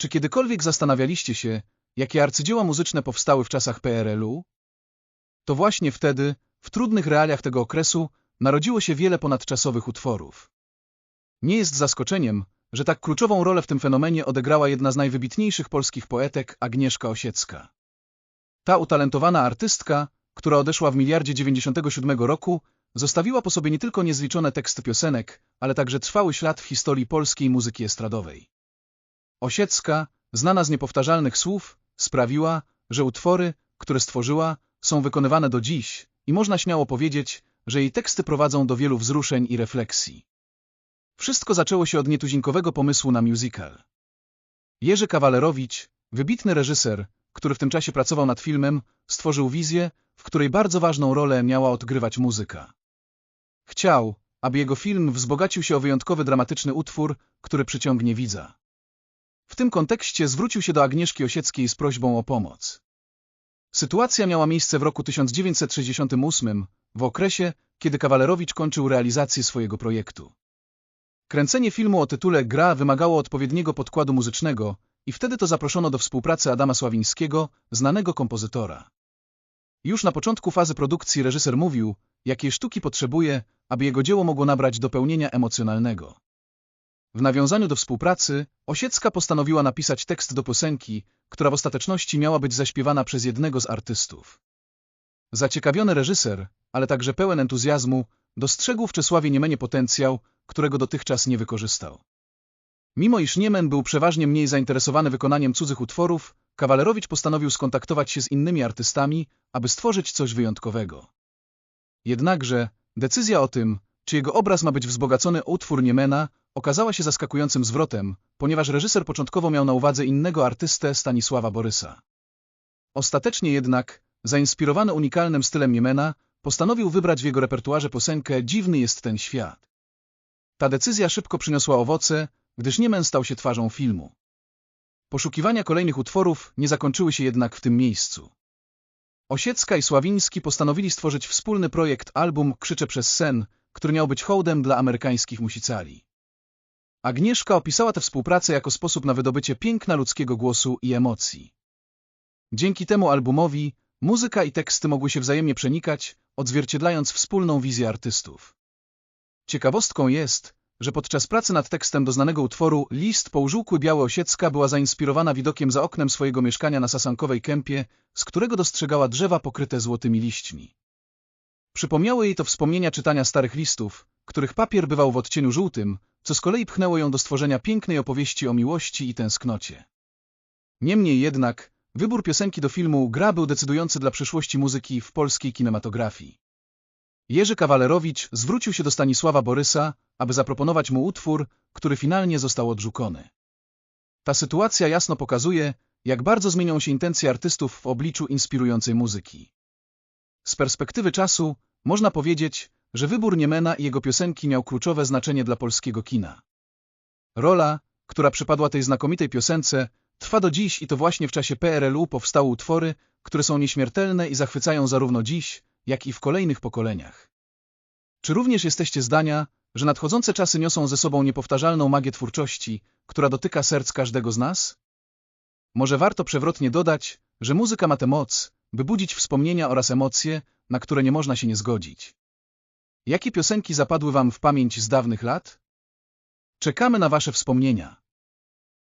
Czy kiedykolwiek zastanawialiście się, jakie arcydzieła muzyczne powstały w czasach PRL-u? To właśnie wtedy, w trudnych realiach tego okresu, narodziło się wiele ponadczasowych utworów. Nie jest zaskoczeniem, że tak kluczową rolę w tym fenomenie odegrała jedna z najwybitniejszych polskich poetek, Agnieszka Osiecka. Ta utalentowana artystka, która odeszła w miliardzie 97 roku, zostawiła po sobie nie tylko niezliczone teksty piosenek, ale także trwały ślad w historii polskiej muzyki estradowej. Osiecka, znana z niepowtarzalnych słów, sprawiła, że utwory, które stworzyła, są wykonywane do dziś i można śmiało powiedzieć, że jej teksty prowadzą do wielu wzruszeń i refleksji. Wszystko zaczęło się od nietuzinkowego pomysłu na musical. Jerzy Kawalerowicz, wybitny reżyser, który w tym czasie pracował nad filmem, stworzył wizję, w której bardzo ważną rolę miała odgrywać muzyka. Chciał, aby jego film wzbogacił się o wyjątkowy dramatyczny utwór, który przyciągnie widza. W tym kontekście zwrócił się do Agnieszki Osieckiej z prośbą o pomoc. Sytuacja miała miejsce w roku 1968, w okresie, kiedy Kawalerowicz kończył realizację swojego projektu. Kręcenie filmu o tytule Gra wymagało odpowiedniego podkładu muzycznego i wtedy to zaproszono do współpracy Adama Sławińskiego, znanego kompozytora. Już na początku fazy produkcji reżyser mówił, jakie sztuki potrzebuje, aby jego dzieło mogło nabrać dopełnienia emocjonalnego. W nawiązaniu do współpracy, Osiecka postanowiła napisać tekst do piosenki, która w ostateczności miała być zaśpiewana przez jednego z artystów. Zaciekawiony reżyser, ale także pełen entuzjazmu, dostrzegł w Czesławie Niemenie potencjał, którego dotychczas nie wykorzystał. Mimo iż Niemen był przeważnie mniej zainteresowany wykonaniem cudzych utworów, Kawalerowicz postanowił skontaktować się z innymi artystami, aby stworzyć coś wyjątkowego. Jednakże decyzja o tym, czy jego obraz ma być wzbogacony o utwór Niemena, okazała się zaskakującym zwrotem, ponieważ reżyser początkowo miał na uwadze innego artystę Stanisława Borysa. Ostatecznie jednak, zainspirowany unikalnym stylem Niemena, postanowił wybrać w jego repertuarze piosenkę Dziwny jest ten świat. Ta decyzja szybko przyniosła owoce, gdyż Niemen stał się twarzą filmu. Poszukiwania kolejnych utworów nie zakończyły się jednak w tym miejscu. Osiecka i Sławiński postanowili stworzyć wspólny projekt album Krzycze przez sen, który miał być hołdem dla amerykańskich musicali. Agnieszka opisała tę współpracę jako sposób na wydobycie piękna ludzkiego głosu i emocji. Dzięki temu albumowi muzyka i teksty mogły się wzajemnie przenikać, odzwierciedlając wspólną wizję artystów. Ciekawostką jest, że podczas pracy nad tekstem do znanego utworu List półżółkły Białe Osiecka była zainspirowana widokiem za oknem swojego mieszkania na Sasankowej Kępie, z którego dostrzegała drzewa pokryte złotymi liśćmi. Przypomniało jej to wspomnienia czytania starych listów, których papier bywał w odcieniu żółtym, co z kolei pchnęło ją do stworzenia pięknej opowieści o miłości i tęsknocie. Niemniej jednak, wybór piosenki do filmu Gra był decydujący dla przyszłości muzyki w polskiej kinematografii. Jerzy Kawalerowicz zwrócił się do Stanisława Borysa, aby zaproponować mu utwór, który finalnie został odrzucony. Ta sytuacja jasno pokazuje, jak bardzo zmienią się intencje artystów w obliczu inspirującej muzyki. Z perspektywy czasu można powiedzieć, że wybór Niemena i jego piosenki miał kluczowe znaczenie dla polskiego kina. Rola, która przypadła tej znakomitej piosence, trwa do dziś i to właśnie w czasie PRL-u powstały utwory, które są nieśmiertelne i zachwycają zarówno dziś, jak i w kolejnych pokoleniach. Czy również jesteście zdania, że nadchodzące czasy niosą ze sobą niepowtarzalną magię twórczości, która dotyka serc każdego z nas? Może warto przewrotnie dodać, że muzyka ma tę moc, by budzić wspomnienia oraz emocje, na które nie można się nie zgodzić. Jakie piosenki zapadły Wam w pamięć z dawnych lat? Czekamy na Wasze wspomnienia.